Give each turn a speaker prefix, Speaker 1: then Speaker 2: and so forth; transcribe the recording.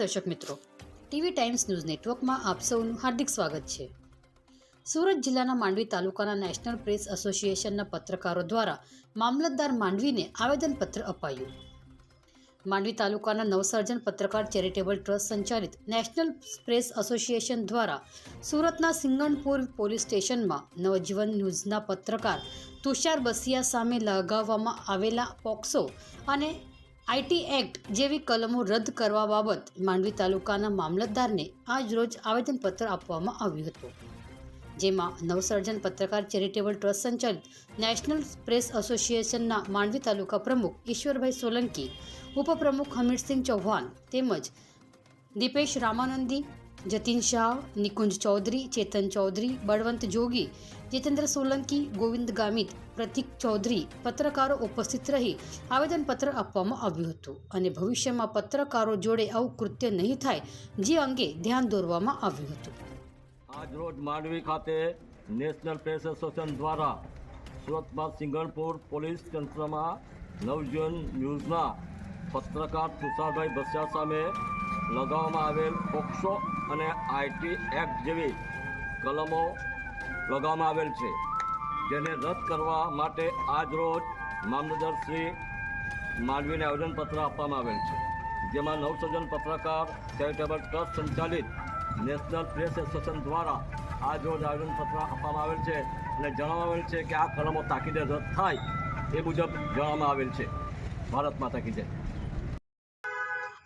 Speaker 1: દર્શક મિત્રો, TV times news નેટવર્કમાં આપ સૌનું હાર્દિક સ્વાગત છે. સુરત જિલ્લાના માંડવી તાલુકાના નેશનલ પ્રેસ એસોસિએશનના પત્રકારો દ્વારા મામલતદાર માંડવીને આવેદનપત્ર અપાયું. માંડવી તાલુકાના નવસર્જન પત્રકાર ચેરિટેબલ ટ્રસ્ટ સંચાલિત નેશનલ પ્રેસ એસોસિએશન દ્વારા સુરતના સિંગણપુર પોલીસ સ્ટેશનમાં નવજીવન ન્યૂઝના પત્રકાર તુષાર બસિયા સામે લગાવવામાં આવેલા પોક્સો અને આઈટી એક્ટ જેવી કલમો રદ કરવા બાબત માંડવી તાલુકાના મામલતદારને આજ રોજ આવેદનપત્ર આપવામાં આવ્યું હતું. જેમાં નવસર્જન પત્રકાર ચેરિટેબલ ટ્રસ્ટ સંચાલિત નેશનલ પ્રેસ એસોસિએશનના માંડવી તાલુકા પ્રમુખ ઈશ્વરભાઈ સોલંકી, ઉપપ્રમુખ હમીરસિંહ ચૌહાણ તેમજ દીપેશ રામાનંદી જતીન શાહ નિકુંજ ચૌધરી ચેતન ચૌધરી બળવંત જોગી જીતેન્દ્ર સોલંકી ગોવિંદ ગામિત પ્રતિક ચૌધરી પત્રકારો ઉપસ્થિત રહી આવેદનપત્ર આપવામાં આવ્યું હતું અને ભવિષ્યમાં પત્રકારો જોડે આવું કૃત્ય નહીં થાય જે અંગે ધ્યાન દોરવામાં આવ્યું હતું
Speaker 2: આજ રોજ માંડવી ખાતે નેશનલ પ્રેસ એસોસિએશન દ્વારા સુરતમાં સિંગણપુર પોલીસ તંત્રમાં નવજીવન ન્યૂઝના પત્રકાર તુષારભાઈ બસિયા સામે લગાવવામાં આવેલ પોક્સો અને આઈટી એક્ટ જેવી કલમો લગાવવામાં આવેલ છે, જેને રદ કરવા માટે આજરોજ મામલતદાર શ્રી માંડવીને આવેદનપત્ર આપવામાં આવેલ છે. જેમાં નવસર્જન પત્રકાર, ચેરિટેબલ ટ્રસ્ટ સંચાલિત નેશનલ પ્રેસ એસોસિએશન દ્વારા આજરોજ આવેદનપત્ર આપવામાં આવેલ છે અને જણાવવામાં આવેલ છે કે આ કલમો તાકીદે રદ થાય એ મુજબ જણાવવામાં આવેલ છે. ભારત માતા કી